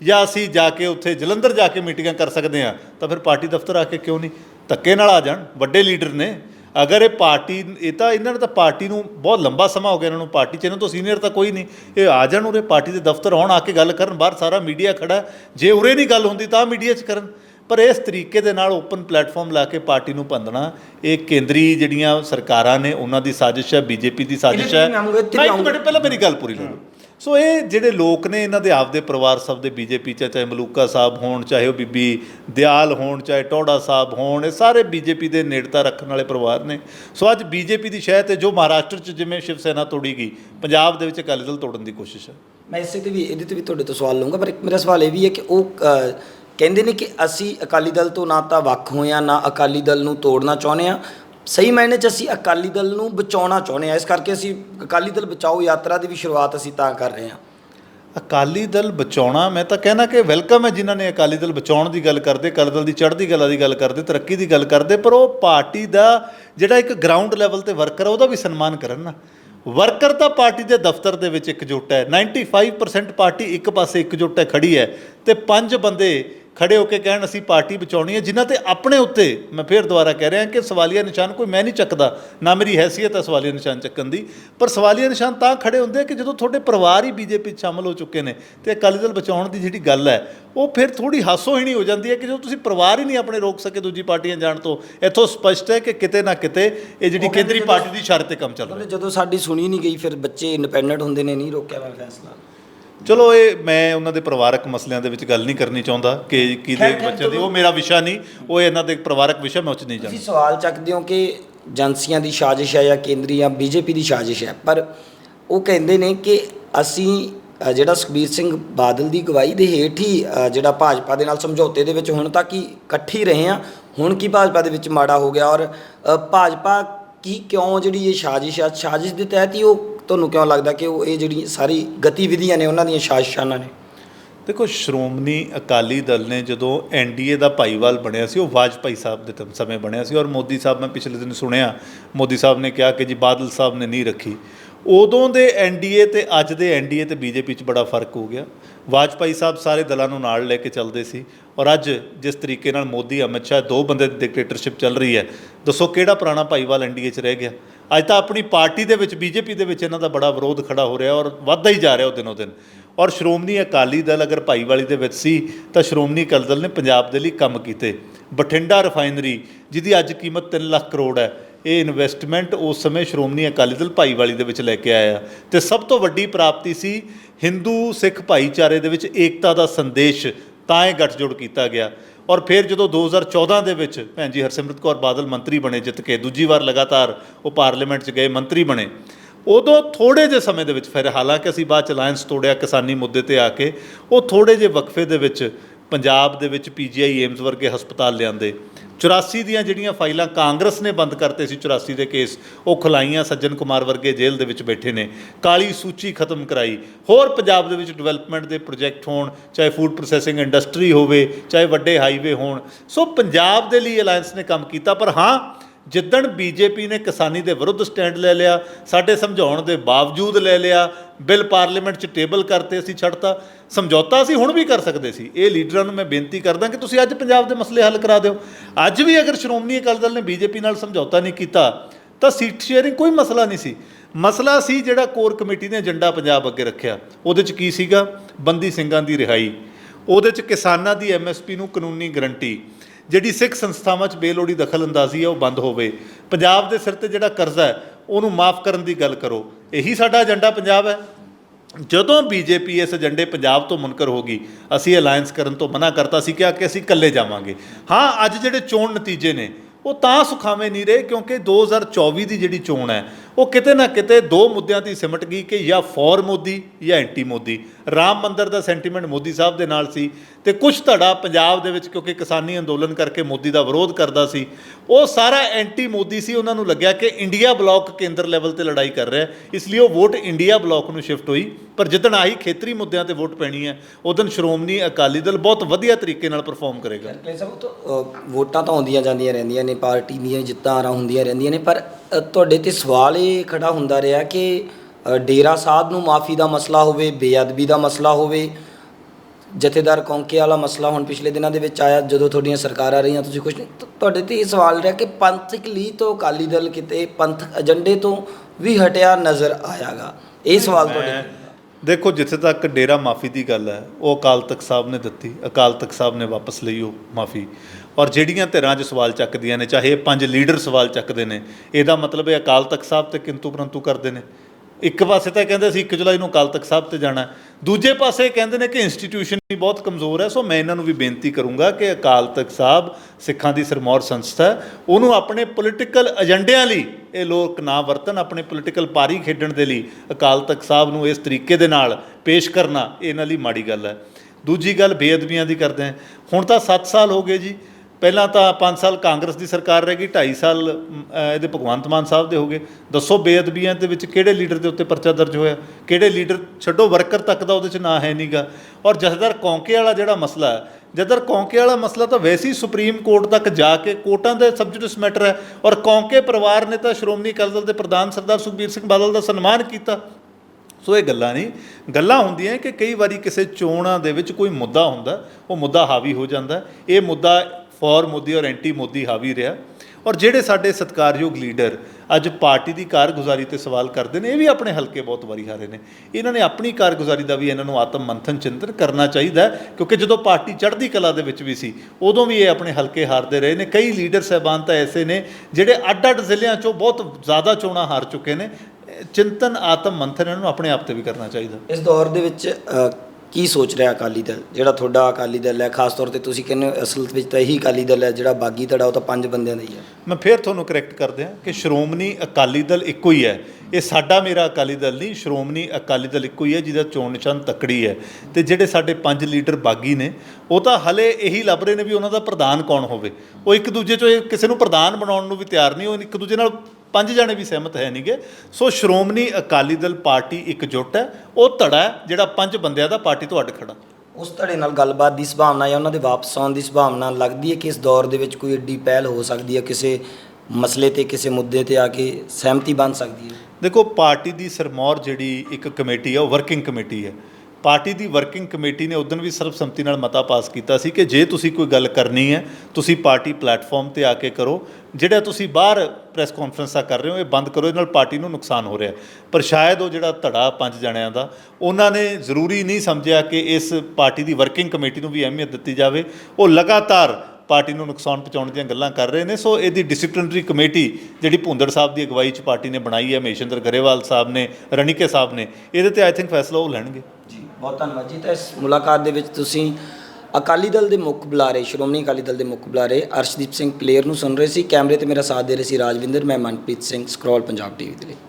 Speaker 2: ਜਾਂ ਅਸੀਂ ਜਾ ਕੇ ਉੱਥੇ ਜਲੰਧਰ ਜਾ ਕੇ ਮੀਟਿੰਗਾਂ ਕਰ ਸਕਦੇ ਹਾਂ ਤਾਂ ਫਿਰ ਪਾਰਟੀ ਦਫ਼ਤਰ ਆ ਕੇ ਕਿਉਂ ਨਹੀਂ? ਧੱਕੇ ਨਾਲ ਆ ਜਾਣ ਵੱਡੇ ਲੀਡਰ ਨੇ। ਅਗਰ ਇਹ ਪਾਰਟੀ ਇਹ ਤਾਂ ਇਹਨਾਂ ਨੇ ਤਾਂ ਪਾਰਟੀ ਨੂੰ ਬਹੁਤ ਲੰਬਾ ਸਮਾਂ ਹੋ ਗਿਆ ਇਹਨਾਂ ਨੂੰ ਪਾਰਟੀ 'ਚ ਇਹਨਾਂ ਤੋਂ ਸੀਨੀਅਰ ਤਾਂ ਕੋਈ ਨਹੀਂ ਇਹ ਆ ਜਾਣ ਉਰੇ ਪਾਰਟੀ ਦੇ ਦਫ਼ਤਰ ਆਉਣ ਆ ਕੇ ਗੱਲ ਕਰਨ ਬਾਹਰ ਸਾਰਾ ਮੀਡੀਆ ਖੜਾ। ਜੇ ਉਰੇ ਨਹੀਂ ਗੱਲ ਹੁੰਦੀ ਤਾਂ ਮੀਡੀਆ 'ਚ ਕਰਨ ਪਰ ਇਸ ਤਰੀਕੇ ਦੇ ਨਾਲ ਓਪਨ ਪਲੇਟਫਾਰਮ ਲਾ ਕੇ ਪਾਰਟੀ ਨੂੰ ਭੰਦਣਾ ਇਹ ਕੇਂਦਰੀ ਜਿਹੜੀਆਂ ਸਰਕਾਰਾਂ ਨੇ ਉਹਨਾਂ ਦੀ ਸਾਜ਼ਿਸ਼ ਹੈ ਬੀਜੇਪੀ ਦੀ ਸਾਜ਼ਿਸ਼ ਹੈ
Speaker 1: ਮੈਂ
Speaker 2: ਇੱਕ। ਮਿੰਟ ਪਹਿਲਾਂ ਮੇਰੀ ਗੱਲ ਪੂਰੀ ਲੈ ਲਓ ਸੋ ਇਹ ਜਿਹੜੇ ਲੋਕ ਨੇ, ਇਹਨਾਂ ਦੇ ਆਪਦੇ ਪਰਿਵਾਰ ਸਭ ਦੇ ਬੀਜੇਪੀ ਚ ਚਾਹੇ ਮਲੂਕਾ ਸਾਹਿਬ ਹੋਣ, ਚਾਹੇ ਉਹ ਬੀਬੀ ਦਿਆਲ ਹੋਣ, ਚਾਹੇ ਟੋੜਾ ਸਾਹਿਬ ਹੋਣ, ਇਹ ਸਾਰੇ ਬੀਜੇਪੀ ਦੇ ਨੇੜਤਾ ਰੱਖਣ ਵਾਲੇ ਪਰਿਵਾਰ ਨੇ। ਸੋ ਅੱਜ ਬੀਜੇਪੀ ਦੀ ਸ਼ਹਿ ਤੇ ਜੋ ਮਹਾਰਾਸ਼ਟਰ ਚ ਜਿਵੇਂ ਸ਼ਿਵ ਸੈਨਾ ਤੋੜੀ ਗਈ, ਪੰਜਾਬ ਦੇ ਵਿੱਚ ਅਕਾਲੀ ਦਲ ਤੋੜਨ ਦੀ ਕੋਸ਼ਿਸ਼ ਹੈ
Speaker 1: ਮੈਂ ਇਸੇ ਤੇ ਵੀ, ਇਹਦੇ ਤੇ ਵੀ ਤੁਹਾਡੇ ਤੋਂ ਸਵਾਲ ਲਵਾਂਗਾ ਪਰ ਇੱਕ ਮੇਰਾ ਸਵਾਲ ਇਹ ਵੀ ਹੈ ਕਿ ਉਹ ਕਹਿੰਦੇ ਨੇ ਕਿ ਅਸੀਂ ਅਕਾਲੀ ਦਲ ਤੋਂ ਨਾ ਤਾਂ ਵੱਖ ਹੋਏ ਹਾਂ ਨਾ ਅਕਾਲੀ ਦਲ ਨੂੰ ਤੋੜਨਾ ਚਾਹੁੰਦੇ ਹਾਂ ਸਹੀ ਮਾਇਨੇ 'ਚ ਅਸੀਂ ਅਕਾਲੀ ਦਲ ਨੂੰ ਬਚਾਉਣਾ ਚਾਹੁੰਦੇ ਹਾਂ। ਇਸ ਕਰਕੇ ਅਸੀਂ ਅਕਾਲੀ ਦਲ ਬਚਾਓ ਯਾਤਰਾ ਦੀ ਵੀ ਸ਼ੁਰੂਆਤ ਅਸੀਂ ਤਾਂ ਕਰ ਰਹੇ ਹਾਂ।
Speaker 2: ਅਕਾਲੀ ਦਲ ਬਚਾਉਣਾ, ਮੈਂ ਤਾਂ ਕਹਿਣਾ ਕਿ ਵੈਲਕਮ ਹੈ ਜਿਨ੍ਹਾਂ ਨੇ ਅਕਾਲੀ ਦਲ ਬਚਾਉਣ ਦੀ ਗੱਲ ਕਰਦੇ, ਅਕਾਲੀ ਦਲ ਦੀ ਚੜ੍ਹਦੀ ਕਲਾ ਦੀ ਗੱਲ ਕਰਦੇ, ਤਰੱਕੀ ਦੀ ਗੱਲ ਕਰਦੇ, ਪਰ ਉਹ ਪਾਰਟੀ ਦਾ ਜਿਹੜਾ ਇੱਕ ਗਰਾਊਂਡ ਲੈਵਲ ਤੇ ਵਰਕਰ ਉਹਦਾ ਵੀ ਸਨਮਾਨ ਕਰਨ ਨਾ। ਵਰਕਰ ਤਾਂ ਪਾਰਟੀ ਦੇ ਦਫ਼ਤਰ ਦੇ ਵਿੱਚ ਇਕਜੁੱਟ ਹੈ। 95% ਪਾਰਟੀ ਇੱਕ ਪਾਸੇ ਇਕਜੁੱਟ ਹੈ, ਖੜੀ ਹੈ ਤੇ ਪੰਜ ਬੰਦੇ ਖੜੇ ਹੋ ਕੇ ਕਹਿਣ ਅਸੀਂ ਪਾਰਟੀ ਬਚਾਉਣੀ ਹੈ ਜਿਨ੍ਹਾਂ ਤੇ ਆਪਣੇ ਉੱਤੇ ਮੈਂ ਫੇਰ ਦੁਬਾਰਾ ਕਹਿ ਰਿਹਾ ਕਿ ਸਵਾਲੀਆ ਨਿਸ਼ਾਨ ਕੋਈ ਮੈਂ ਨਹੀਂ ਚੱਕਦਾ ਨਾ ਮੇਰੀ ਹੈਸੀਅਤ ਹੈ ਸਵਾਲੀਆ ਨਿਸ਼ਾਨ ਚੱਕਣ ਦੀ। ਪਰ ਸਵਾਲੀਆ ਨਿਸ਼ਾਨ ਤਾਂ ਖੜੇ ਹੁੰਦੇ ਆ ਕਿ ਜਦੋਂ ਤੁਹਾਡੇ ਪਰਿਵਾਰ ਹੀ ਬੀਜੇਪੀ 'ਚ ਸ਼ਾਮਲ ਹੋ ਚੁੱਕੇ ਨੇ ਤੇ ਅਕਾਲੀ ਦਲ ਬਚਾਉਣ ਦੀ ਜਿਹੜੀ ਗੱਲ ਹੈ ਉਹ ਫਿਰ ਥੋੜੀ ਹਾਸੋਹੀਣੀ ਹੋ ਜਾਂਦੀ ਹੈ ਕਿ ਜਦੋਂ ਤੁਸੀਂ ਪਰਿਵਾਰ ਹੀ ਨਹੀਂ ਆਪਣੇ ਰੋਕ ਸਕੇ ਦੂਜੀ ਪਾਰਟੀਆਂ ਜਾਣ ਤੋਂ ਇੱਥੋਂ ਸਪਸ਼ਟ ਹੈ ਕਿ ਕਿਤੇ ਨਾ ਕਿਤੇ ਇਹ ਜਿਹੜੀ ਕੇਂਦਰੀ ਪਾਰਟੀ ਦੀ ਸ਼ਰਤ ਤੇ ਕੰਮ ਚੱਲ ਰਿਹਾ।
Speaker 1: ਜਦੋਂ ਸਾਡੀ ਸੁਣੀ ਨਹੀਂ ਗਈ ਫਿਰ ਬੱਚੇ ਇੰਡੀਪੈਂਡੈਂਟ ਹੁੰਦੇ ਨੇ ਨਹੀਂ ਰੋਕਿਆ ਮੈਂ ਫੈਸਲਾ।
Speaker 2: ਚਲੋ ਇਹ ਮੈਂ ਉਹਨਾਂ ਦੇ ਪਰਿਵਾਰਕ ਮਸਲਿਆਂ ਦੇ ਵਿੱਚ ਗੱਲ ਨਹੀਂ ਕਰਨੀ ਚਾਹੁੰਦਾ ਕਿ ਕਿਹਦੇ ਬੱਚੇ ਦੀ ਉਹ ਮੇਰਾ ਵਿਸ਼ਾ ਨਹੀਂ ਉਹ ਇਹਨਾਂ ਦੇ ਪਰਿਵਾਰਕ ਵਿਸ਼ਾ ਮੈਂ ਉੱਚ ਨਹੀਂ
Speaker 1: ਤੁਸੀਂ
Speaker 2: ਜਾਣਦਾ।
Speaker 1: ਸਵਾਲ ਚੱਕਦੇ ਹੋ ਕਿ ਏਜੰਸੀਆਂ ਦੀ ਸਾਜ਼ਿਸ਼ ਹੈ ਜਾਂ ਕੇਂਦਰੀ ਜਾਂ ਬੀਜੇਪੀ ਦੀ ਸਾਜ਼ਿਸ਼ ਹੈ ਪਰ ਉਹ ਕਹਿੰਦੇ ਨੇ ਕਿ ਅਸੀਂ ਜਿਹੜਾ ਸੁਖਬੀਰ ਸਿੰਘ ਬਾਦਲ ਦੀ ਗਵਾਹੀ ਦੇ ਹੇਠ ਹੀ ਜਿਹੜਾ ਭਾਜਪਾ ਦੇ ਨਾਲ ਸਮਝੌਤੇ ਦੇ ਵਿੱਚ ਹੁਣ ਤੱਕ ਹੀ ਇਕੱਠੀ ਰਹੇ ਆ ਹੁਣ ਕੀ ਭਾਜਪਾ ਦੇ ਵਿੱਚ ਮਾੜਾ ਹੋ ਗਿਆ ਔਰ ਭਾਜਪਾ ਕੀ ਕਿਉਂ ਜਿਹੜੀ ਇਹ ਸਾਜ਼ਿਸ਼ ਹੈ ਸਾਜ਼ਿਸ਼ ਦੇ ਤਹਿਤ ਹੀ ਉਹ ਤੁਹਾਨੂੰ ਕਿਉਂ ਲੱਗਦਾ ਕਿ ਉਹ ਇਹ ਜਿਹੜੀ ਸਾਰੀ ਗਤੀਵਿਧੀਆਂ ਨੇ ਉਹਨਾਂ ਦੀਆਂ ਸਾਜਿਸ਼ਾਨਾਂ ਨੇ?
Speaker 2: ਦੇਖੋ, ਸ਼੍ਰੋਮਣੀ ਅਕਾਲੀ ਦਲ ਨੇ ਜਦੋਂ ਐਨਡੀਏ ਦਾ ਭਾਈਵਾਲ ਬਣਿਆ ਸੀ, ਉਹ ਵਾਜਪਾਈ ਸਾਹਿਬ ਦੇ ਸਮੇਂ ਬਣਿਆ ਸੀ ਔਰ ਮੋਦੀ ਸਾਹਿਬ, ਮੈਂ ਪਿਛਲੇ ਦਿਨ ਸੁਣਿਆ, ਮੋਦੀ ਸਾਹਿਬ ਨੇ ਕਿਹਾ ਕਿ ਜੀ ਬਾਦਲ ਸਾਹਿਬ ਨੇ ਨਹੀਂ ਰੱਖੀ। ਉਦੋਂ ਦੇ ਐਨਡੀਏ ਤੇ ਅੱਜ ਦੇ ਐਨਡੀਏ ਤੇ ਬੀਜੇਪੀ 'ਚ ਬੜਾ ਫ਼ਰਕ ਹੋ ਗਿਆ। ਵਾਜਪਾਈ ਸਾਹਿਬ ਸਾਰੇ ਦਲਾਂ ਨੂੰ ਨਾਲ ਲੈ ਕੇ ਚੱਲਦੇ ਸੀ ਔਰ ਅੱਜ ਜਿਸ ਤਰੀਕੇ ਨਾਲ ਮੋਦੀ, ਅਮਿਤ ਸ਼ਾਹ, ਦੋ ਬੰਦੇ ਦੀ ਡਿਕਟੇਟਰਸ਼ਿਪ ਚੱਲ ਰਹੀ ਹੈ, ਦੱਸੋ ਕਿਹੜਾ ਪੁਰਾਣਾ ਭਾਈਵਾਲ ਐਨਡੀਏ 'ਚ ਰਹਿ ਗਿਆ? ਅੱਜ ਤਾਂ ਆਪਣੀ ਪਾਰਟੀ ਦੇ ਵਿੱਚ, ਬੀਜੇਪੀ ਦੇ ਵਿੱਚ ਇਹਨਾਂ ਦਾ ਬੜਾ ਵਿਰੋਧ ਖੜਾ ਹੋ ਰਿਹਾ ਔਰ ਵੱਧਦਾ ਹੀ ਜਾ ਰਿਹਾ ਉਹ ਦਿਨੋ ਦਿਨ। ਔਰ ਸ਼੍ਰੋਮਣੀ ਅਕਾਲੀ ਦਲ ਅਗਰ ਭਾਈਵਾਲੀ ਦੇ ਵਿੱਚ ਸੀ, ਤਾਂ ਸ਼੍ਰੋਮਣੀ ਅਕਾਲੀ ਦਲ ਨੇ ਪੰਜਾਬ ਦੇ ਲਈ ਕੰਮ ਕੀਤੇ। ਬਠਿੰਡਾ ਰਿਫਾਈਨਰੀ, ਜਿਹਦੀ ਅੱਜ ਕੀਮਤ 3 ਲੱਖ ਕਰੋੜ ਹੈ, ਇਹ ਇਨਵੈਸਟਮੈਂਟ ਉਸ ਸਮੇਂ ਸ਼੍ਰੋਮਣੀ ਅਕਾਲੀ ਦਲ ਭਾਈਵਾਲੀ ਦੇ ਵਿੱਚ ਲੈ ਕੇ ਆਇਆ। ਤੇ ਸਭ ਤੋਂ ਵੱਡੀ ਪ੍ਰਾਪਤੀ ਸੀ ਹਿੰਦੂ ਸਿੱਖ ਭਾਈਚਾਰੇ ਦੇ ਵਿੱਚ ਏਕਤਾ ਦਾ ਸੰਦੇਸ਼ ਤਾਂ ਇਹ ਗੱਠਜੋੜ ਕੀਤਾ ਗਿਆ। ਔਰ ਫਿਰ ਜਦੋਂ 2014 ਦੇ ਵਿੱਚ ਭੈਣ ਜੀ ਹਰਸਿਮਰਤ ਕੌਰ ਬਾਦਲ ਮੰਤਰੀ ਬਣੇ ਜਿੱਤ ਕੇ ਦੂਜੀ ਵਾਰ ਲਗਾਤਾਰ ਉਹ ਪਾਰਲੀਮੈਂਟ 'ਚ ਗਏ ਮੰਤਰੀ ਬਣੇ, ਉਦੋਂ ਥੋੜੇ ਜਿਹੇ ਸਮੇਂ ਦੇ ਵਿੱਚ ਫਿਰ ਹਾਲਾਂਕਿ ਅਸੀਂ ਬਾਅਦ ਚ ਅਲਾਈਅੰਸ ਤੋੜਿਆ ਕਿਸਾਨੀ ਮੁੱਦੇ ਤੇ ਆ ਕੇ, ਉਹ ਥੋੜੇ ਜਿਹੇ ਵਕਫੇ ਦੇ ਵਿੱਚ ਪੰਜਾਬ ਦੇ ਵਿੱਚ ਪੀਜੀਆਈ ਏਮਸ ਵਰਗੇ ਹਸਪਤਾਲ ਲਿਆਂਦੇ। 84 ਦੀਆਂ ਜਿਹੜੀਆਂ ਫਾਈਲਾਂ ਕਾਂਗਰਸ ਨੇ ਬੰਦ ਕਰਤੇ ਸੀ 84 ਦੇ ਕੇਸ, ਉਹ ਖੁਲਾਈਆਂ ਸੱਜਣ ਕੁਮਾਰ ਵਰਗੇ ਜੇਲ੍ਹ ਦੇ ਵਿੱਚ ਬੈਠੇ ਨੇ। ਕਾਲੀ ਸੂਚੀ ਖਤਮ ਕਰਾਈ। ਹੋਰ ਪੰਜਾਬ ਦੇ ਵਿੱਚ ਡਿਵੈਲਪਮੈਂਟ ਦੇ ਪ੍ਰੋਜੈਕਟ ਹੋਣ, ਚਾਹੇ ਫੂਡ ਪ੍ਰੋਸੈਸਿੰਗ ਇੰਡਸਟਰੀ ਹੋਵੇ, ਚਾਹੇ ਵੱਡੇ ਹਾਈਵੇ ਹੋਣ। ਸੋ ਪੰਜਾਬ ਦੇ ਲਈ ਅਲਾਈਅੰਸ ਨੇ ਕੰਮ ਕੀਤਾ, ਪਰ ਹਾਂ ਜਿੱਦਣ ਬੀਜੇਪੀ ਨੇ ਕਿਸਾਨੀ ਦੇ ਵਿਰੁੱਧ ਸਟੈਂਡ ਲੈ ਲਿਆ, ਸਾਡੇ ਸਮਝਾਉਣ ਦੇ ਬਾਵਜੂਦ ਲੈ ਲਿਆ, ਬਿੱਲ ਪਾਰਲੀਮੈਂਟ 'ਚ ਟੇਬਲ ਕਰਤੇ ਅਸੀਂ ਛੱਡਤਾ, ਸਮਝੌਤਾ ਅਸੀਂ ਹੁਣ ਵੀ ਕਰ ਸਕਦੇ ਸੀ। ਇਹ ਲੀਡਰਾਂ ਨੂੰ ਮੈਂ ਬੇਨਤੀ ਕਰਦਾ ਕਿ ਤੁਸੀਂ ਅੱਜ ਪੰਜਾਬ ਦੇ ਮਸਲੇ ਹੱਲ ਕਰਾ ਦਿਓ। ਅੱਜ ਵੀ ਅਗਰ ਸ਼੍ਰੋਮਣੀ ਅਕਾਲੀ ਦਲ ਨੇ ਬੀਜੇਪੀ ਨਾਲ ਸਮਝੌਤਾ ਨਹੀਂ ਕੀਤਾ, ਤਾਂ ਸੀਟ ਸ਼ੇਅਰਿੰਗ ਕੋਈ ਮਸਲਾ ਨਹੀਂ ਸੀ। ਮਸਲਾ ਸੀ ਜਿਹੜਾ ਕੋਰ ਕਮੇਟੀ ਨੇ ਏਜੰਡਾ ਪੰਜਾਬ ਅੱਗੇ ਰੱਖਿਆ। ਉਹਦੇ 'ਚ ਕੀ ਸੀਗਾ? ਬੰਦੀ ਸਿੰਘਾਂ ਦੀ ਰਿਹਾਈ। ਉਹਦੇ 'ਚ ਕਿਸਾਨਾਂ ਦੀ ਐਮਐਸਪੀ ਨੂੰ ਕਾਨੂੰਨੀ ਗਰੰਟੀ। ਜਿਹੜੀ ਸਿੱਖ ਸੰਸਥਾਵਾਂ 'ਚ ਬੇਲੋੜੀ ਦਖਲਅੰਦਾਜ਼ੀ ਹੈ ਉਹ ਬੰਦ ਹੋਵੇ। ਪੰਜਾਬ ਦੇ ਸਿਰ ਤੇ ਜਿਹੜਾ ਕਰਜ਼ਾ ਹੈ, ਉਹਨੂੰ ਮਾਫ ਕਰਨ ਦੀ ਗੱਲ ਕਰੋ। ਇਹੀ ਸਾਡਾ ਏਜੰਡਾ ਪੰਜਾਬ ਹੈ। ਜਦੋਂ ਬੀਜੇਪੀ ਇਸ ਏਜੰਡੇ ਪੰਜਾਬ ਤੋਂ ਮੁਨਕਰ ਹੋ ਗਈ, ਅਸੀਂ ਅਲਾਈਅੰਸ ਕਰਨ ਤੋਂ ਮਨਾ ਕਰਤਾ ਸੀ ਕਿਹਾ ਕਿ ਅਸੀਂ ਇਕੱਲੇ ਜਾਵਾਂਗੇ। ਹਾਂ, ਅੱਜ ਜਿਹੜੇ ਚੋਣ ਨਤੀਜੇ ਨੇ, ਉਹ ਤਾਂ ਸੁਖਾਵੇਂ ਨਹੀਂ ਰਹੇ, ਕਿਉਂਕਿ 2024 ਦੀ ਜਿਹੜੀ ਚੋਣ ਹੈ ਉਹ ਕਿਤੇ ਨਾ ਕਿਤੇ ਦੋ ਮੁੱਦਿਆਂ ਦੀ ਸਿਮਟ ਗਈ ਕਿ ਜਾਂ ਫੋਰ ਮੋਦੀ ਜਾਂ ਐਂਟੀ ਮੋਦੀ। ਰਾਮ ਮੰਦਰ ਦਾ ਸੈਂਟੀਮੈਂਟ ਮੋਦੀ ਸਾਹਿਬ ਦੇ ਨਾਲ ਸੀ ਤੇ ਕੁਝ ਧੜਾ ਪੰਜਾਬ ਦੇ ਵਿੱਚ ਕਿਉਂਕਿ ਕਿਸਾਨੀ ਅੰਦੋਲਨ ਕਰਕੇ ਮੋਦੀ ਦਾ ਵਿਰੋਧ ਕਰਦਾ ਸੀ, ਉਹ ਸਾਰਾ ਐਂਟੀ ਮੋਦੀ ਸੀ, ਉਹਨਾਂ ਨੂੰ ਲੱਗਿਆ ਕਿ ਇੰਡੀਆ ਬਲੌਕ ਕੇਂਦਰ ਲੈਵਲ ਤੇ ਲੜਾਈ ਕਰ ਰਿਹਾ ਇਸ ਲਈ ਉਹ ਵੋਟ ਇੰਡੀਆ ਬਲੌਕ ਨੂੰ ਸ਼ਿਫਟ ਹੋਈ। ਪਰ ਜਿੱਦਣ ਆਹੀ ਖੇਤਰੀ ਮੁੱਦਿਆਂ ਤੇ ਵੋਟ ਪੈਣੀ ਹੈ ਉਦੋਂ ਸ਼੍ਰੋਮਣੀ ਅਕਾਲੀ ਦਲ ਬਹੁਤ ਵਧੀਆ ਤਰੀਕੇ ਨਾਲ ਪਰਫਾਰਮ ਕਰੇਗਾ।
Speaker 1: ਵੋਟਾਂ ਤਾਂ ਆਉਂਦੀਆਂ ਜਾਂਦੀਆਂ ਰਹਿੰਦੀਆਂ ਨੇ ਪਾਰਟੀ ਦੀਆਂ ਜਿੱਤਾਂ ਹਾਰਾਂ ਹੁੰਦੀਆਂ ਰਹਿੰਦੀਆਂ ਨੇ, ਪਰ ਤੁਹਾਡੇ ਤੇ ਸਵਾਲ ਇਹ ਖੜਾ ਹੁੰਦਾ ਰਿਹਾ ਕਿ ਡੇਰਾ ਸਾਹਿਬ ਨੂੰ ਮਾਫੀ ਦਾ ਮਸਲਾ ਹੋਵੇ ਬੇਅਦਬੀ ਦਾ ਮਸਲਾ ਹੋਵੇ ਜਥੇਦਾਰ ਕੌਂਕੇ ਵਾਲਾ ਮਸਲਾ ਹੁਣ ਪਿਛਲੇ ਦਿਨਾਂ ਦੇ ਵਿੱਚ ਆਇਆ ਜਦੋਂ ਤੁਹਾਡੀਆਂ ਸਰਕਾਰਾਂ ਰਹੀਆਂ ਤੁਸੀਂ ਕੁਝ ਤੁਹਾਡੇ ਤੇ ਇਹ ਸਵਾਲ ਰਿਹਾ ਕਿ ਪੰਥਕ ਲਈ ਤੋਂ ਅਕਾਲੀ ਦਲ ਕਿਤੇ ਪੰਥਕ ਏਜੰਡੇ ਤੋਂ ਵੀ ਹਟਿਆ ਨਜ਼ਰ ਆਇਆਗਾ? ਇਹ ਸਵਾਲ ਤੁਹਾਡੇ
Speaker 2: ਦੇਖੋ ਜਿੱਥੇ ਤੱਕ ਡੇਰਾ ਮਾਫੀ ਦੀ ਗੱਲ ਹੈ ਉਹ ਅਕਾਲ ਤਖਤ ਸਾਹਿਬ ਨੇ ਦਿੱਤੀ ਅਕਾਲ ਤਖਤ ਸਾਹਿਬ ਨੇ ਵਾਪਸ ਲਈ ਉਹ ਮਾਫੀ। ਔਰ ਜਿਹੜੀਆਂ ਧਿਰਾਂ 'ਚ ਸਵਾਲ ਚੱਕਦੀਆਂ ਨੇ, ਚਾਹੇ ਪੰਜ ਲੀਡਰ ਸਵਾਲ ਚੱਕਦੇ ਨੇ, ਇਹਦਾ ਮਤਲਬ ਇਹ ਅਕਾਲ ਤਖਤ ਸਾਹਿਬ ਤੇ ਕਿੰਤੂ ਪਰੰਤੂ ਕਰਦੇ ਨੇ। ਇੱਕ ਪਾਸੇ ਤਾਂ ਕਹਿੰਦੇ ਸੀ 1 ਜੁਲਾਈ ਨੂੰ ਅਕਾਲ ਤਖਤ ਸਾਹਿਬ ਤੇ ਜਾਣਾ ਦੂਜੇ ਪਾਸੇ ਕਹਿੰਦੇ ਨੇ ਕਿ ਇੰਸਟੀਟਿਊਸ਼ਨ ਵੀ ਬਹੁਤ ਕਮਜ਼ੋਰ ਹੈ, ਸੋ ਮੈਂ ਇਹਨਾਂ ਨੂੰ ਵੀ ਬੇਨਤੀ ਕਰੂੰਗਾ ਕਿ ਅਕਾਲ ਤਖਤ ਸਾਹਿਬ ਸਿੱਖਾਂ ਦੀ ਸਰਮੌਰ ਸੰਸਥਾ ਉਹਨੂੰ ਆਪਣੇ ਪੋਲੀਟੀਕਲ ਏਜੰਡਿਆਂ ਲਈ ਇਹ ਲੋਕ ਨਾ ਵਰਤਨ ਆਪਣੇ ਪੋਲੀਟੀਕਲ ਪਾਰੀ ਖੇਡਣ ਦੇ ਲਈ ਅਕਾਲ ਤਖਤ ਸਾਹਿਬ ਨੂੰ ਇਸ ਤਰੀਕੇ ਦੇ ਨਾਲ ਪੇਸ਼ ਕਰਨਾ ਇਹਨਾਂ ਲਈ ਮਾੜੀ ਗੱਲ ਹੈ। ਦੂਜੀ ਗੱਲ ਬੇਅਦਬੀਆਂ ਦੀ ਕਰਦੇ ਹੁਣ ਤਾਂ 7 ਸਾਲ ਹੋ ਗਏ ਜੀ ਪਹਿਲਾਂ ਤਾਂ 5 ਸਾਲ ਕਾਂਗਰਸ ਦੀ ਸਰਕਾਰ ਰਹਿ ਗਈ 2.5 ਸਾਲ ਇਹਦੇ ਭਗਵੰਤ ਮਾਨ ਸਾਹਿਬ ਦੇ ਹੋ ਗਏ। ਦੱਸੋ ਬੇਅਦਬੀਆਂ ਦੇ ਵਿੱਚ ਕਿਹੜੇ ਲੀਡਰ ਦੇ ਉੱਤੇ ਪਰਚਾ ਦਰਜ ਹੋਇਆ? ਕਿਹੜੇ ਲੀਡਰ ਛੱਡੋ, ਵਰਕਰ ਤੱਕ ਦਾ ਉਹਦੇ 'ਚ ਨਾਂ ਹੈ ਨਹੀਂਗਾ ਔਰ ਜਥੇਦਾਰ ਕੌਂਕੇ ਵਾਲਾ ਜਿਹੜਾ ਮਸਲਾ ਹੈ ਜਥੇਦਾਰ ਕੌਂਕੇ ਵਾਲਾ ਮਸਲਾ ਤਾਂ ਵੈਸੇ ਹੀ ਸੁਪਰੀਮ ਕੋਰਟ ਤੱਕ ਜਾ ਕੇ ਕੋਰਟਾਂ ਦੇ ਸਬਜੈਕਟਸ ਮੈਟਰ ਹੈ। ਔਰ ਕੌਂਕੇ ਪਰਿਵਾਰ ਨੇ ਤਾਂ ਸ਼੍ਰੋਮਣੀ ਅਕਾਲੀ ਦਲ ਦੇ ਪ੍ਰਧਾਨ ਸਰਦਾਰ ਸੁਖਬੀਰ ਸਿੰਘ ਬਾਦਲ ਦਾ ਸਨਮਾਨ ਕੀਤਾ। ਸੋ ਇਹ ਗੱਲਾਂ ਨਹੀਂ, ਗੱਲਾਂ ਹੁੰਦੀਆਂ ਕਿ ਕਈ ਵਾਰੀ ਕਿਸੇ ਚੋਣਾਂ ਦੇ ਵਿੱਚ ਕੋਈ ਮੁੱਦਾ ਹੁੰਦਾ, ਉਹ ਮੁੱਦਾ ਹਾਵੀ ਹੋ ਜਾਂਦਾ। ਇਹ ਮੁੱਦਾ ਫੋਰ ਮੋਦੀ ਔਰ ਐਂਟੀ ਮੋਦੀ ਹਾਵੀ ਰਿਹਾ। ਔਰ ਜਿਹੜੇ ਸਾਡੇ ਸਤਿਕਾਰਯੋਗ ਲੀਡਰ ਅੱਜ ਪਾਰਟੀ ਦੀ ਕਾਰਗੁਜ਼ਾਰੀ ਤੇ ਸਵਾਲ ਕਰਦੇ ਨੇ, ਇਹ ਵੀ ਆਪਣੇ ਹਲਕੇ ਬਹੁਤ ਵਾਰੀ ਹਾਰੇ ਨੇ। ਇਹਨਾਂ ਨੇ ਆਪਣੀ ਕਾਰਗੁਜ਼ਾਰੀ ਦਾ ਵੀ ਇਹਨਾਂ ਨੂੰ ਆਤਮ ਮੰਥਨ ਚਿੰਤਨ ਕਰਨਾ ਚਾਹੀਦਾ ਕਿਉਂਕਿ ਜਦੋਂ ਪਾਰਟੀ ਚੜ੍ਹਦੀ ਕਲਾ ਦੇ ਵਿੱਚ ਵੀ ਸੀ, ਉਦੋਂ ਵੀ ਇਹ ਆਪਣੇ ਹਲਕੇ ਹਾਰਦੇ ਰਹੇ ਨੇ। ਕਈ ਲੀਡਰ ਸਹਿਬਾਨ ਤਾਂ ਐਸੇ ਨੇ, ਜਿਹੜੇ ਅੱਡ-ਅੱਡ ਜ਼ਿਲ੍ਹਿਆਂ 'ਚੋਂ ਬਹੁਤ ਜ਼ਿਆਦਾ ਚੋਣਾਂ ਹਾਰ ਚੁੱਕੇ ਨੇ। ਚਿੰਤਨ, ਆਤਮ ਮੰਥਨ ਇਹਨਾਂ ਨੂੰ ਆਪਣੇ ਆਪ ਤੇ ਵੀ ਕਰਨਾ ਚਾਹੀਦਾ।
Speaker 1: ਇਸ ਦੌਰ ਦੇ ਵਿੱਚ ਕੀ ਸੋਚ ਰਿਹਾ ਅਕਾਲੀ ਦਲ? ਜਿਹੜਾ ਤੁਹਾਡਾ ਅਕਾਲੀ ਦਲ ਹੈ, ਖਾਸ ਤੌਰ ਤੇ ਤੁਸੀਂ ਕਹਿੰਦੇ ਹੋ ਅਸਲ ਵਿੱਚ ਤਾਂ ਇਹੀ ਅਕਾਲੀ ਦਲ ਹੈ, ਜਿਹੜਾ ਬਾਗੀ ਧੜਾ, ਉਹ ਤਾਂ ਪੰਜ ਬੰਦਿਆਂ ਦਾ ਹੀ ਹੈ।
Speaker 2: ਮੈਂ ਫੇਰ ਤੁਹਾਨੂੰ ਕਰੈਕਟ ਕਰ ਦਿਆਂ ਕਿ ਸ਼੍ਰੋਮਣੀ ਅਕਾਲੀ ਦਲ ਇੱਕੋ ਹੀ ਹੈ। ਇਹ ਸਾਡਾ ਮੇਰਾ ਅਕਾਲੀ ਦਲ ਨਹੀਂ, ਸ਼੍ਰੋਮਣੀ ਅਕਾਲੀ ਦਲ ਇੱਕੋ ਹੀ ਹੈ, ਜਿਹਦਾ ਚੋਣ ਨਿਸ਼ਾਨ ਤਕੜੀ ਹੈ। ਤੇ ਜਿਹੜੇ ਸਾਡੇ ਪੰਜ ਲੀਡਰ ਬਾਗੀ ਨੇ, ਉਹ ਤਾਂ ਹਲੇ ਇਹੀ ਲੱਭ ਰਹੇ ਨੇ ਵੀ ਉਹਨਾਂ ਦਾ ਪ੍ਰਧਾਨ ਕੌਣ ਹੋਵੇ। ਉਹ ਇੱਕ ਦੂਜੇ ਚੋਂ ਇਹ ਕਿਸੇ ਨੂੰ ਪ੍ਰਧਾਨ ਬਣਾਉਣ ਨੂੰ ਵੀ ਤਿਆਰ ਨਹੀਂ, ਉਹ ਇੱਕ ਦੂਜੇ ਨਾਲ ਪੰਜ ਜਾਣੇ ਵੀ ਸਹਿਮਤ ਹੈ ਨਹੀਂਗੇ। ਸੋ ਸ਼੍ਰੋਮਣੀ ਅਕਾਲੀ ਦਲ ਪਾਰਟੀ ਇਕਜੁੱਟ ਹੈ। ਉਹ ਧੜਾ ਜਿਹੜਾ ਪੰਜ ਬੰਦਿਆਂ ਦਾ ਪਾਰਟੀ ਤੋਂ ਅੱਡ ਖੜਾ।
Speaker 1: ਉਸ ਧੜੇ ਨਾਲ ਗੱਲਬਾਤ ਦੀ ਸੰਭਾਵਨਾ ਜਾਂ ਉਹਨਾਂ ਦੇ ਵਾਪਸ ਆਉਣ ਦੀ ਸੰਭਾਵਨਾ ਲੱਗਦੀ ਹੈ ਕਿ ਇਸ ਦੌਰ ਦੇ ਵਿੱਚ ਕੋਈ ਏਡੀ ਪਹਿਲ ਹੋ ਸਕਦੀ ਹੈ ਕਿਸੇ ਮਸਲੇ ਤੇ ਕਿਸੇ ਮੁੱਦੇ ਤੇ ਆ ਕੇ ਸਹਿਮਤੀ ਬਣ ਸਕਦੀ ਹੈ?
Speaker 2: ਦੇਖੋ ਪਾਰਟੀ ਦੀ ਸਰਮੌਰ ਜਿਹੜੀ ਇੱਕ ਕਮੇਟੀ ਹੈ ਉਹ ਵਰਕਿੰਗ ਕਮੇਟੀ ਹੈ। ਪਾਰਟੀ ਦੀ ਵਰਕਿੰਗ ਕਮੇਟੀ ਨੇ ਉਦੋਂ ਵੀ ਸਰਬਸੰਮਤੀ ਨਾਲ ਮਤਾ ਪਾਸ ਕੀਤਾ ਸੀ ਕਿ ਜੇ ਤੁਸੀਂ ਕੋਈ ਗੱਲ ਕਰਨੀ ਹੈ ਤੁਸੀਂ ਪਾਰਟੀ ਪਲੇਟਫਾਰਮ ਤੇ ਆ ਕੇ ਕਰੋ। ਜਿਹੜਾ ਤੁਸੀਂ ਬਾਹਰ ਪ੍ਰੈਸ ਕਾਨਫਰੰਸਾਂ ਕਰ ਰਹੇ ਹੋ, ਇਹ ਬੰਦ ਕਰੋ, ਇਹਦੇ ਨਾਲ ਪਾਰਟੀ ਨੂੰ ਨੁਕਸਾਨ ਹੋ ਰਿਹਾ ਪਰ ਸ਼ਾਇਦ ਉਹ ਜਿਹੜਾ ਧੜਾ ਪੰਜ ਜਣਿਆਂ ਦਾ, ਉਹਨਾਂ ਨੇ ਜ਼ਰੂਰੀ ਨਹੀਂ ਸਮਝਿਆ ਕਿ ਇਸ ਪਾਰਟੀ ਦੀ ਵਰਕਿੰਗ ਕਮੇਟੀ ਨੂੰ ਵੀ ਅਹਿਮੀਅਤ ਦਿੱਤੀ ਜਾਵੇ। ਉਹ ਲਗਾਤਾਰ ਪਾਰਟੀ ਨੂੰ ਨੁਕਸਾਨ ਪਹੁੰਚਾਉਣ ਦੀਆਂ ਗੱਲਾਂ ਕਰ ਰਹੇ ਨੇ। ਸੋ ਇਹਦੀ ਡਿਸਪਲਿਨਰੀ ਕਮੇਟੀ, ਜਿਹੜੀ ਭੁੰਦੜ ਸਾਹਿਬ ਦੀ ਅਗਵਾਈ 'ਚ ਪਾਰਟੀ ਨੇ ਬਣਾਈ ਹੈ, ਮਹੇਸ਼ਿੰਦਰ ਗਰੇਵਾਲ ਸਾਹਿਬ ਨੇ, ਰਣੀਕੇ ਸਾਹਿਬ ਨੇ, ਇਹਦੇ ਤੇ ਆਈ ਥਿੰਕ ਫੈਸਲਾ ਉਹ ਲੈਣਗੇ।
Speaker 1: ਜੀ, ਬਹੁਤ ਧੰਨਵਾਦ ਜੀ। ਤਾਂ ਇਸ ਮੁਲਾਕਾਤ ਦੇ ਵਿੱਚ ਤੁਸੀਂ ਅਕਾਲੀ ਦਲ ਦੇ ਮੁੱਖ ਬੁਲਾਰੇ, ਸ਼੍ਰੋਮਣੀ ਅਕਾਲੀ ਦਲ ਦੇ ਮੁੱਖ ਬੁਲਾਰੇ ਅਰਸ਼ਦੀਪ ਸਿੰਘ ਪਲੇਅਰ ਨੂੰ ਸੁਣ ਰਹੇ ਸੀ। ਕੈਮਰੇ ਤੇ ਮੇਰਾ ਸਾਥ ਦੇ ਰਹੇ ਸੀ ਰਾਜਵਿੰਦਰ, ਮੈਂ ਮਨਪ੍ਰੀਤ ਸਿੰਘ, ਸਕਰੋਲ ਪੰਜਾਬ ਟੀਵੀ ਦੇ ਲਈ।